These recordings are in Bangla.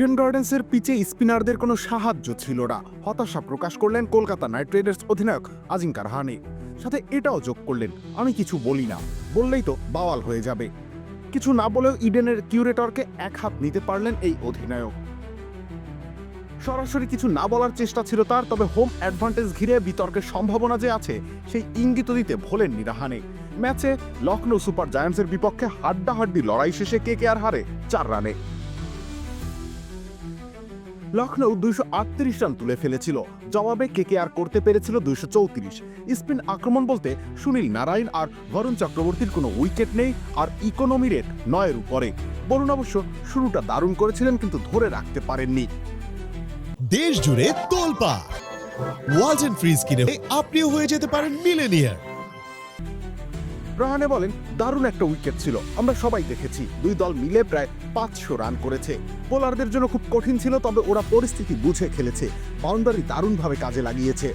ইডেন গার্ডেন্সের পিচে স্পিনারদের কোনো সাহায্য ছিল না। হতাশা প্রকাশ করলেন কলকাতা নাইট রাইডার্স অধিনায়ক আজিঙ্কা রাহানে সাথে এটাও যোগ করলেন, আমি কিছু বলি না, বললেই তো বাওয়াল হয়ে যাবে। কিছু না বলেও ইডেনের কিউরেটরকে এক হাত নিতে পারলেন এই অধিনায়ক। সরাসরি কিছু না বলার চেষ্টা ছিল তার, তবে হোম অ্যাডভান্টেজ ঘিরে বিতর্কের সম্ভাবনা যে আছে, সেই ইঙ্গিত দিতে ভোলেননি রাহানে। ম্যাচে লখনৌ সুপার জায়ান্টসের বিপক্ষে হাড্ডাহাড্ডি লড়াই শেষে কে কে আর হারে? চার রানে। লখনৌ দুইশো আটত্রিশ রান তুলে ফেলেছিল। জবাবে কে আর করতে পেরেছিল দুইশো চৌত্রিশ। স্পিন আক্রমণ বলতে সুনীল নারায়ণ আর বরুণ চক্রবর্তীর কোনো উইকেট নেই আর ইকোনমি রেট নয়ের উপরে। বরুণ অবশ্য শুরুটা দারুণ করেছিলেন কিন্তু ধরে রাখতে পারেননি। দেশ জুড়ে তোলপা ওয়ালটন ফ্রিজ কিনে আপনিও হয়ে যেতে পারেন মিলেনিয়ার। রাহানে বলেন, দারুণ একটা উইকেট ছিল। আমরা সবাই দেখেছি, দুই দল মিলে প্রায় পাঁচশো রান করেছে। বোলারদের জন্য খুব কঠিন ছিল, তবে ওরা পরিস্থিতি বুঝে খেলেছে। বাউন্ডারি দারুণভাবে কাজে লাগিয়েছে।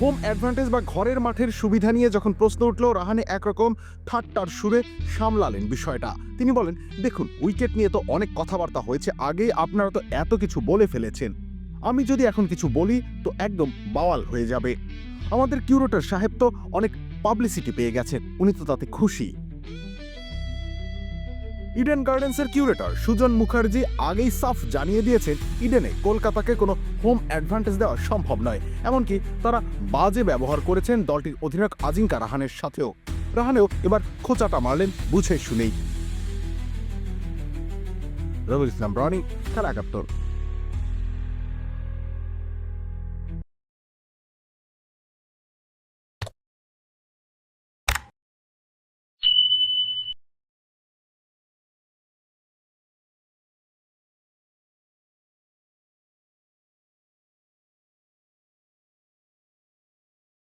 হোম অ্যাডভান্টেজ বা ঘরের মাঠের সুবিধা নিয়ে যখন প্রশ্ন উঠল, রাহানে একরকম ঠাট্টার সুরে সামলালেন বিষয়টা। তিনি বলেন, দেখুন, উইকেট নিয়ে তো অনেক কথাবার্তা হয়েছে, আগে আপনারা তো এত কিছু বলে ফেলেছেন। আমি যদি এখন কিছু বলি, তো একদম বাওয়াল হয়ে যাবে। আমাদের কিউরেটর সাহেব তো অনেক পাবলিসিটি পেয়ে গেছেন। উনি তো তাতে খুশি। ইডেন গার্ডেন্সের কিউরেটর সুজন মুখার্জি আগেই সাফ জানিয়ে দিয়েছেন ইডেনে কলকাতাকে কোনো হোম অ্যাডভান্টেজ দেওয়া সম্ভব নয়। এমনকি তারা বাজে ব্যবহার করেছেন দলটির অধিনায়ক আজিঙ্কা রাহানের সাথেও। রাহানেও এবার খোঁচাটা মারলেন বুঝে শুনেই। রবুল ইসলাম রনি, খেলা একাত্তর।